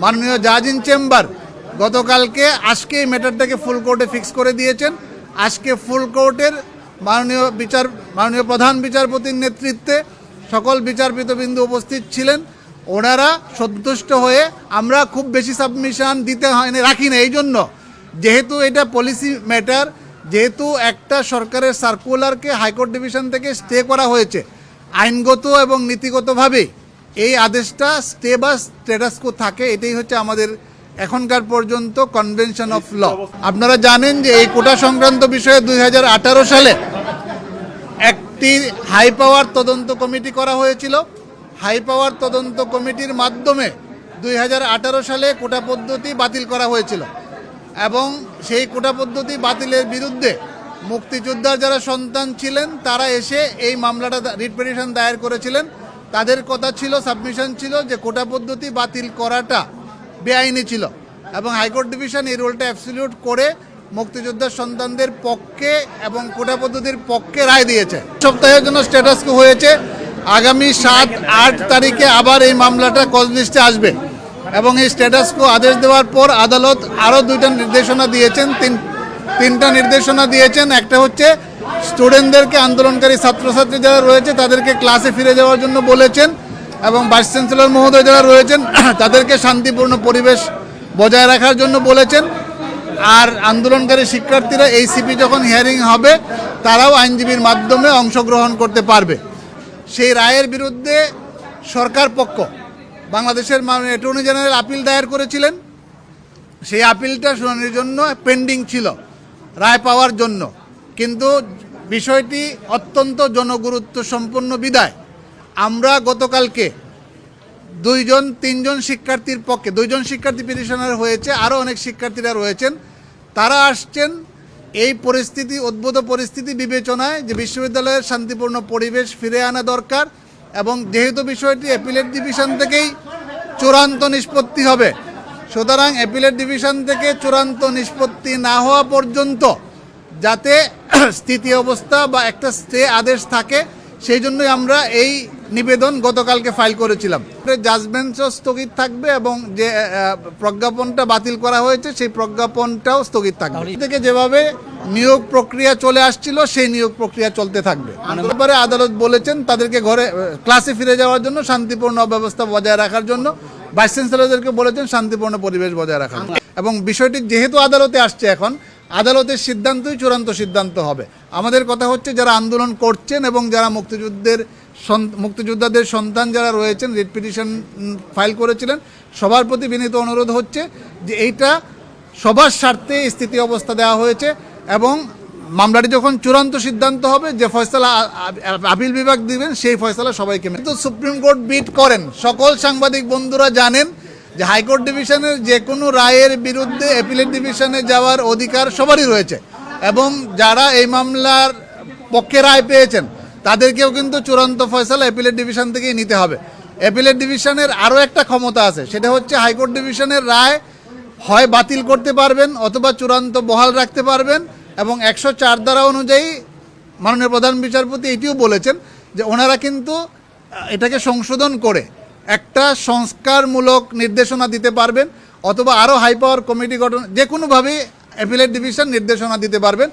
মাননীয় জাজ in chamber গতকালকে আজকে এই ম্যাটারটাকে ফুল কোর্টে ফিক্স করে দিয়েছেন। আজকে ফুল কোর্টের মাননীয় বিচার, মাননীয় প্রধান বিচারপতির নেতৃত্বে সকল বিচারপতিবৃন্দ উপস্থিত ছিলেন। ওনারা সন্তুষ্ট হয়ে আমরা খুব বেশি সাবমিশন দিতে হয়নি রাখি না এই জন্য যেহেতু এটা পলিসি ম্যাটার যেহেতু একটা সরকারের সার্কুলারকে হাইকোর্ট ডিভিশন থেকে স্টে করা হয়েছে, আইনগত এবং নীতিগতভাবে এই আদেশটা স্টে বা স্ট্যাটাসকো থাকে, এটাই হচ্ছে আমাদের এখনকার পর্যন্ত কনভেনশন অফ ল। আপনারা জানেন যে এই কোটা সংক্রান্ত বিষয়ে দুই হাজার আঠারো সালে একটি হাই পাওয়ার তদন্ত কমিটি করা হয়েছিল। হাই পাওয়ার তদন্ত কমিটির মাধ্যমে দুই হাজার আঠারো সালে কোটা পদ্ধতি বাতিল করা হয়েছিল এবং সেই কোটা পদ্ধতি বাতিলের বিরুদ্ধে মুক্তিযোদ্ধার যারা সন্তান ছিলেন, তারা এসে এই মামলাটা রিট পিটিশন দায়ের করেছিলেন। তাদের কথা ছিল সাবমিশন ছিল যে কোটা পদ্ধতি বাতিল করাটা বেআইনি ছিল এবং হাইকোর্ট ডিভিশন এই রোলটা অ্যাবসলিউট করে মুক্তিযোদ্ধার সন্তানদের পক্ষে এবং কোটা পদ্ধতির পক্ষে রায় দিয়েছে। সপ্তাহের জন্য স্ট্যাটাস হয়েছে। আগামী সাত, আট তারিখে আবার এই মামলাটা কজ লিস্টে আসবে এবং এই স্ট্যাটাস কো আদেশ দেওয়ার পর আদালত আরও দুইটা নির্দেশনা দিয়েছেন, তিন, তিনটা নির্দেশনা দিয়েছেন। একটা হচ্ছে স্টুডেন্টদেরকে আন্দোলনকারী ছাত্রছাত্রী যারা রয়েছে, তাদেরকে ক্লাসে ফিরে যাওয়ার জন্য বলেছেন এবং ভাইস চ্যান্সেলর মহোদয় যারা রয়েছেন, তাদেরকে শান্তিপূর্ণ পরিবেশ বজায় রাখার জন্য বলেছেন। আর আন্দোলনকারী শিক্ষার্থীরা এই সিপি যখন হিয়ারিং হবে, তারাও আইনজীবীর মাধ্যমে অংশগ্রহণ করতে পারবে। সেই রায়ের বিরুদ্ধে সরকার পক্ষ, বাংলাদেশের অ্যাটর্নি জেনারেল আপিল দায়ের করেছিলেন। সেই আপিলটা শুনানির জন্য পেন্ডিং ছিল, রায় পাওয়ার জন্য। কিন্তু বিষয়টি অত্যন্ত জনগুরুত্ব সম্পন্ন বিদায়। আমরা গতকালকে দুইজন, তিনজন শিক্ষার্থীর পক্ষে, দুইজন শিক্ষার্থী পিটিশনার হয়েছে আরও অনেক শিক্ষার্থীরা রয়েছেন। তারা আসছেন এই পরিস্থিতি, উদ্ভূত পরিস্থিতি বিবেচনায় যে বিশ্ববিদ্যালয়ের শান্তিপূর্ণ পরিবেশ ফিরে আনা দরকার এবং যেহেতু বিষয়টি অ্যাপিলেট ডিভিশন থেকেই চূড়ান্ত নিষ্পত্তি হবে, সুতরাং অ্যাপিলেট ডিভিশন থেকে চূড়ান্ত নিষ্পত্তি না হওয়া পর্যন্ত যাতে স্থিতি অবস্থা বা একটা স্টে আদেশ থাকে সেই জন্যই আমরা এই নিবেদন গতকালকে ফাইল করেছিলাম। জাজমেন্টও স্থগিত থাকবে এবং যে প্রজ্ঞাপনটা বাতিল করা হয়েছে সেই প্রজ্ঞাপনটাও স্থগিত থাকবে। থেকে যেভাবে নিয়োগ প্রক্রিয়া চলে আসছিল সেই নিয়োগ প্রক্রিয়া চলতে থাকবে। তারপরে আদালত বলেছেন তাদেরকে ঘরে ক্লাসে ফিরে যাওয়ার জন্য শান্তিপূর্ণ ব্যবস্থা বজায় রাখার জন্য। ভাইস চ্যান্সেলরদেরকে বলেছেন শান্তিপূর্ণ পরিবেশ বজায় রাখার জন্য। এবং বিষয়টি যেহেতু আদালতে আসছে এখন আদালতের সিদ্ধান্তই চূড়ান্ত সিদ্ধান্ত হবে। আমাদের কথা হচ্ছে যারা আন্দোলন করছেন এবং যারা মুক্তিযুদ্ধের মুক্তিযোদ্ধাদের সন্তান যারা রয়েছেন, রিট পিটিশন ফাইল করেছিলেন, সবার প্রতি বিনীত অনুরোধ হচ্ছে যে এইটা সবার স্বার্থে স্থিতি অবস্থা দেওয়া হয়েছে এবং মামলাটি যখন চূড়ান্ত সিদ্ধান্ত হবে, যে ফয়সালা আপিল বিভাগ দিবেন, সেই ফয়সলা সবাইকে কিন্তু সুপ্রিম কোর্ট বিট করেন। সকল সাংবাদিক বন্ধুরা জানেন যে হাইকোর্ট ডিভিশনের যে কোনো রায়ের বিরুদ্ধে অ্যাপিলেট ডিভিশনে যাওয়ার অধিকার সবারই রয়েছে। এবং যারা এই মামলার পক্ষে রায় পেয়েছেন, তাদেরকেও কিন্তু চূড়ান্ত ফয়সালা অ্যাপিলেট ডিভিশন থেকেই নিতে হবে। অ্যাপিলেট ডিভিশনের আরও একটা ক্ষমতা আছে, সেটা হচ্ছে হাইকোর্ট ডিভিশনের রায় হয় বাতিল করতে পারবেন অথবা চূড়ান্ত বহাল রাখতে পারবেন এবং একশো চার ধারা অনুযায়ী মাননীয় প্রধান বিচারপতি এটিও বলেছেন যে ওনারা কিন্তু এটাকে সংশোধন করে একটা সংস্কারমূলক নির্দেশনা দিতে পারবেন অথবা আরও হাই পাওয়ার কমিটি গঠন যে কোনোভাবেই অ্যাপিলেট ডিভিশন নির্দেশনা দিতে পারবেন।